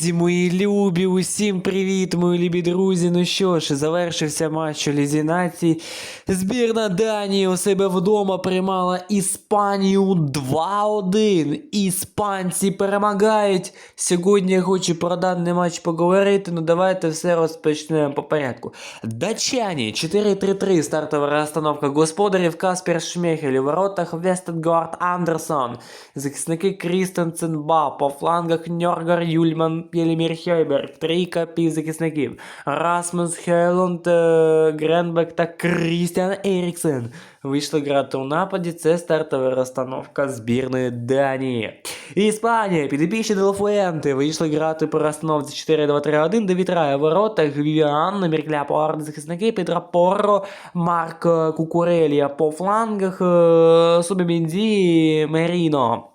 Друзі, мої любі, усім привіт, мої любі друзі. Ну що ж, завершився матч у Лізі націй. Збірна Данії у себе вдома приймала Іспанію 2-1. Іспанці перемагають. Сьогодні я хочу про даний матч поговорити. Ну давайте все розпочнемо по порядку. Датчані 4-3-3. Стартова розстановка господарів. Каспер Шмехель у воротах Вестедгард Андерсон. Захисники Крістенсен Ба. По флангах Ньоргар Юльман Пєлімір Хейберг. Трійка півзахисників. Расмус Хейлунд, е, Гренбек та Крістіан Еріксен. Вийшли грати у нападі. Це стартова розстановка збірної Данії. Іспанія, підопічні Делафуенти, вийшли грати по розстановці 4-2-3-1, де вітрає в воротах Вівіан, номер захисники, Петра Порро, Марк Кукурелія по флангах, е, Субімінді, Меріно.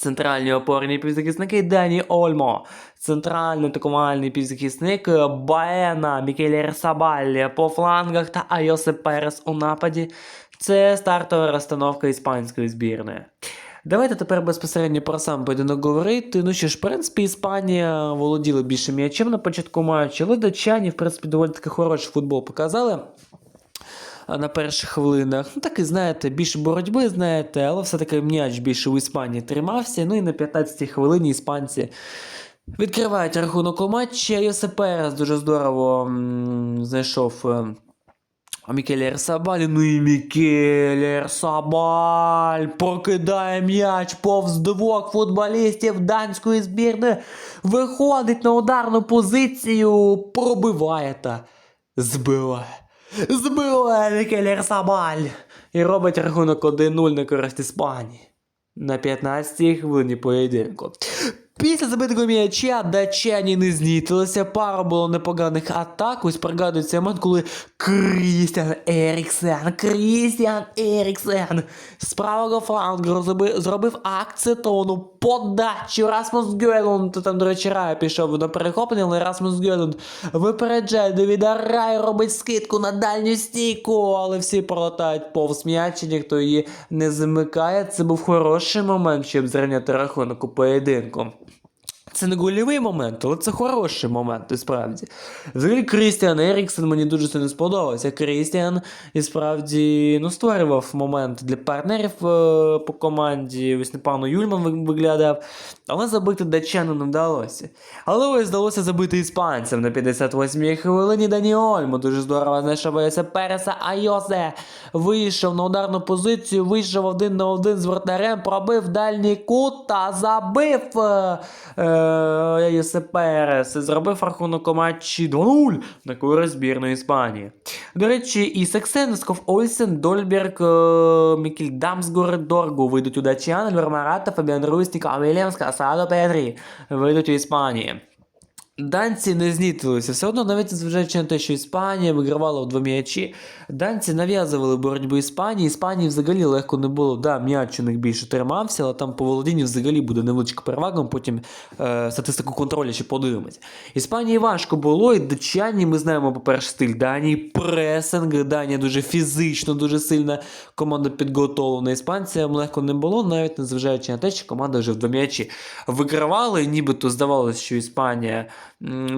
Центральні опорні півзахисники Дані Ольмо. Центральний атакувальний півзахисник е, Баена, Мікелер Сабаллі по флангах та Айосе Перес у нападі. Це стартова розстановка іспанської збірної. Давайте тепер безпосередньо про сам поєдинок говорити. Ну що ж, в принципі, Іспанія володіла більше м'ячем на початку матчу, але датчані, в принципі, доволі таки хороший футбол показали на перших хвилинах. Ну, так і знаєте, більше боротьби, знаєте, але все-таки м'яч більше у Іспанії тримався. Ну і на 15-й хвилині іспанці відкривають рахунок у матчі. Йосип Перес дуже здорово м, знайшов. е, Мікелер Сабаль, ну і Мікелер Сабаль прокидає м'яч повз двох футболістів данської збірної, виходить на ударну позицію, пробиває та збиває. Збиває Мікелер Сабаль і робить рахунок 1-0 на користь Іспанії. На 15-й хвилині поєдинку. Після забитого м'яча датчані не знітилися, пара було непоганих атак. Ось пригадується момент, коли Крістіан Еріксен, Крістіан Еріксен з правого флангу зробив акцетону подачу. Расмус Гюелунд, там, до речі, Рая пішов на перехоплення, але Расмус Гюелунд випереджає Девіда Рая, робить скидку на дальню стійку, але всі пролетають повз м'яч, ніхто її не замикає. Це був хороший момент, щоб зрівняти рахунок у поєдинку. Це не гольовий момент, але це хороший момент, і справді. Взагалі, Крістіан Еріксен мені дуже сильно сподобався. Крістіан і справді ну, створював момент для партнерів е, по команді. Ось непевно Юльман виглядав, але забити датчану не вдалося. Але ось вдалося забити іспанцям на 58-й хвилині Дані Ольмо. Дуже здорово знайшов Айосе Переса. Айосе вийшов на ударну позицію, вийшов один на один з вратарем, пробив дальній кут та забив. Е, е, Айосе Перес. Зробив рахунок у матчі 2-0 на користь збірної Іспанії. До речі, і Сексенсков, Ольсен, Дольберг, е, Мікель Дамсгор, Доргу вийдуть у Дачіан, Альвар Марата, Фабіан Рустік, Вільямс, Асадо Петрі вийдуть у Іспанії. Данці не знітилися. Все одно, навіть зважаючи на те, що Іспанія вигравала в два м'ячі, данці нав'язували боротьбу Іспанії. Іспанії взагалі легко не було. Да, м'яч у них більше тримався, але там по володінню взагалі буде невеличка перевага. Потім е, статистику контролю ще подивимось. Іспанії важко було, і датчані ми знаємо, по-перше, стиль Данії, пресинг. Данія дуже фізично, дуже сильна команда підготовлена. Іспанцям легко не було, навіть незважаючи на те, що команда вже в два м'ячі вигравала, і нібито здавалося, що Іспанія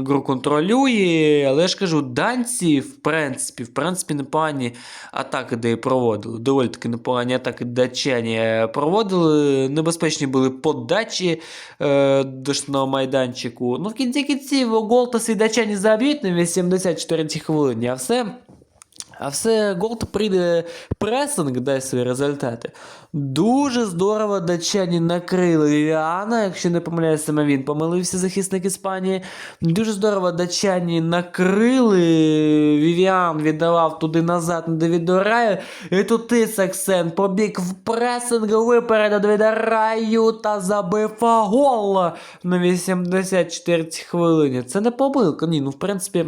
гру контролює. Але я ж кажу, данці, в принципі, в принципі, непогані атаки, де проводили. Доволі таки непогані атаки датчані проводили. Небезпечні були подачі е, дошного майданчику. Ну, в кінці кінців гол та свій датчані заб'ють на 84-й хвилині, а все. А все Голд прийде пресинг, дасть свої результати. Дуже здорово датчані накрили Вівіана, якщо не помиляюсь, саме він помилився захисник Іспанії. Дуже здорово датчані накрили. Вівіан віддавав туди назад на Девіду. І тут ти, Саксен, побіг в пресинг, випередив Девіда та забив гол на 84 хвилині. Це не помилка. Ні, ну в принципі.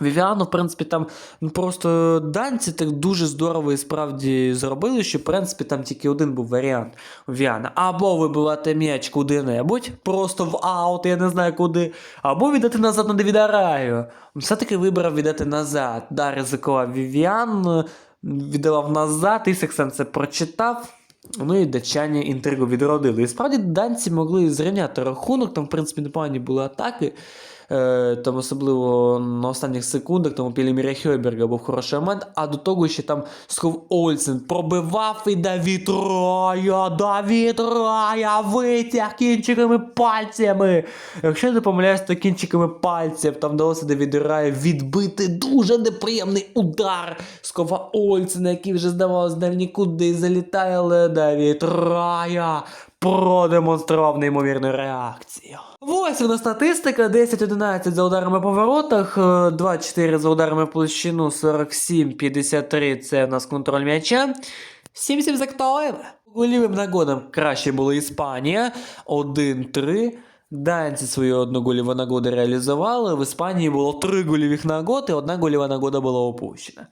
Вівіану, в принципі, там ну, просто данці так дуже здорово і справді зробили, що в принципі там тільки один був варіант Віана. Або вибивати м'яч куди-небудь, просто в аут, я не знаю куди, або віддати назад на Девіда Раю. Все-таки вибрав віддати назад. Да, ризикував Вівіан, віддавав назад, і Сексен це прочитав. Ну і датчані інтригу відродили. І справді данці могли зрівняти рахунок, там, в принципі, непогані були атаки. Е, там особливо на останніх секундах там у Піліміря Хьойберга був хороший момент, а до того ще там Сков Ольсен пробивав і Давід Рая, Давід Рая витяг кінчиками пальцями. Якщо я не помиляюсь, то кінчиками пальців там вдалося Давіду Раю відбити дуже неприємний удар Скова Ольсена, який вже здавалось далі нікуди залітає, але Давід Рая продемонстрував неймовірну реакцію. Восьма статистика: 10-11 за ударами по воротах, е, 2-4 за ударами в площину, 47-53 це у нас контроль м'яча. 7-7 за актуальне. Голівим нагодом краще була Іспанія. 1-3. Данці свою одну гольову нагоду реалізували. В Іспанії було 3 гольових нагоди, одна гольова нагода була опущена.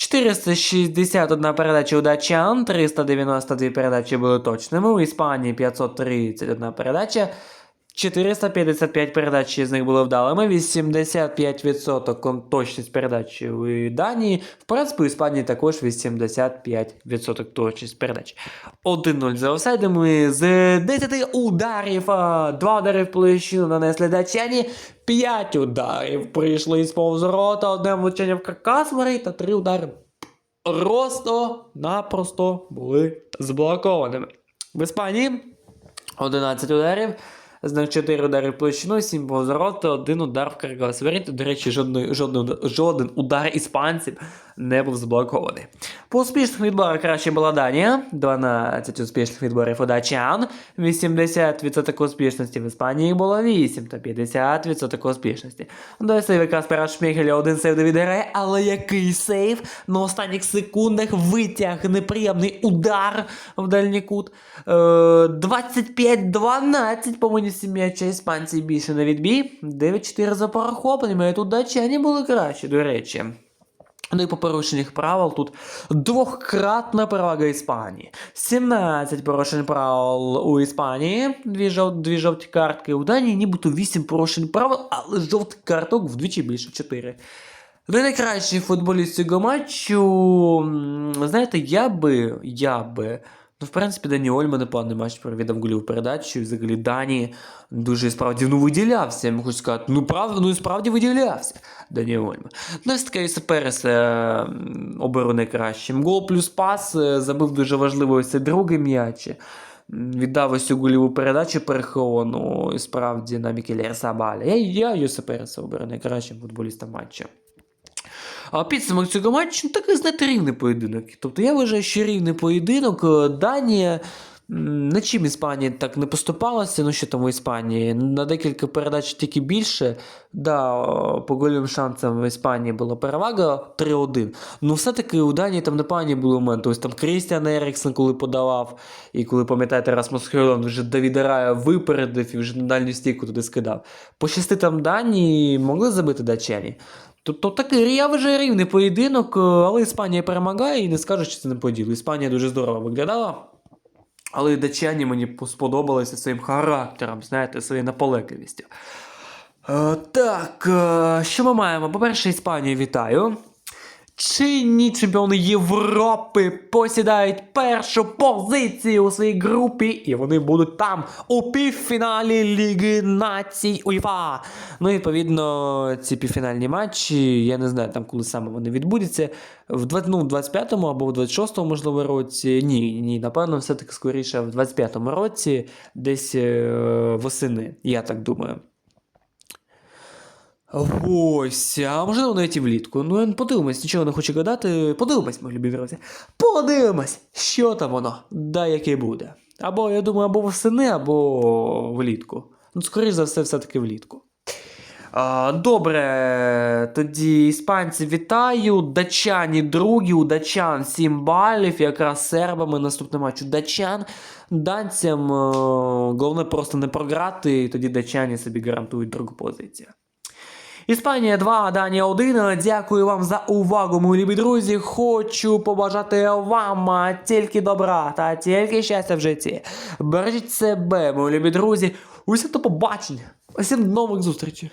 461 передача у датчан, 392 передачі були точними. У Іспанії 531 передача. 455 передач з них були вдалими, 85% точність передач у Данії. В принципі, у Іспанії також 85% точність передач. 1-0 за офсайдами з 10 ударів, а, 2 удари в площину нанесли датчані, 5 ударів прийшли з повзорота, одне влучання в каркас та 3 удари просто-напросто були заблокованими. В Іспанії 11 ударів. З них 4 удари в площину, 7 повзороти, 1 удар в каркас. Воріт, до речі, жодної, жодної, жоден удар іспанців не був заблокований. По успішних відборах краще була Данія, 12 успішних відборів у датчан, 80% успішності в Іспанії було 8 та 50% успішності. До сейви Каспера Шмігеля один сейв до відграє, але який сейв? На останніх секундах витяг неприємний удар в дальній кут. Е, 25-12 по винісі м'яча іспанці більше на відбій. 9-4 за перехопленнями, і тут датчані були кращі, до речі. Ну і по порушеннях правил тут двохкратна перевага Іспанії. 17 порушень правил у Іспанії, дві, жов... дві жовті картки. У Данії нібито 8 порушень правил, але жовтих карток вдвічі більше 4. Не найкращий футболіст цього матчу. Знаєте, я би. Я би. Ну, в принципі, Дані Ольма непоганий матч провідав голів передачу. І взагалі Дані дуже справді ну, виділявся. Я можу сказати, ну правда, ну і справді виділявся. Дані Ольма. Ну, ось таке Перес оберу найкращим. Гол плюс пас е, забив дуже важливо ось цей другий м'яч. Віддав ось голіву передачу переховану і справді на Мікелі Сабаля. Я, я Йосе Переса оберу найкращим футболістом матчу. А підсумок цього матчу ну, такий, знаєте, рівний поєдинок. Тобто я вважаю, що рівний поєдинок. Е, Данія нічим Іспанії так не поступалася, ну що там у Іспанії. На декілька передач тільки більше. Да, по гольовим шансам в Іспанії була перевага 3-1. Ну, все-таки у Данії там непогані були моменти. Ось там Крістіан Еріксен, коли подавав, і коли, пам'ятаєте, Расмус Хейланд вже Давіда Рая випередив і вже на дальню стійку туди скидав. По шести там Данії могли забити датчані. Тобто такий я вважаю рівний поєдинок, але Іспанія перемагає і не скажу, що це не поділ. Іспанія дуже здорово виглядала. Але і датчані мені сподобалися своїм характером, знаєте, своєю наполегливістю. Е, так, е, що ми маємо? По-перше, Іспанію вітаю. Чинні чемпіони Європи посідають першу позицію у своїй групі, і вони будуть там у півфіналі Ліги Націй УЄФА. Ну, відповідно, ці півфінальні матчі, я не знаю, там коли саме вони відбудуться. В 20, ну, 25-му або в 26-му, можливо, році. Ні, ні, напевно, все-таки скоріше в 25-му році, десь е, восени, я так думаю. Ось, а можливо навіть і влітку. Ну, подивимось, нічого не хочу гадати. Подивимось, мої любі друзі. Подивимось, що там воно, да яке буде. Або, я думаю, або восени, або влітку. Ну, скоріш за все, все-таки влітку. А, добре, тоді іспанці вітаю. Дачані другі, у дачан 7 балів, якраз сербами наступний матч у дачан. Данцям е, головне просто не програти, і тоді дачані собі гарантують другу позицію. Іспанія 2, Данія 1. Дякую вам за увагу, мої любі друзі. Хочу побажати вам тільки добра та тільки щастя в житті. Бережіть себе, мої любі друзі. Усім до побачення. Усім нових зустрічей.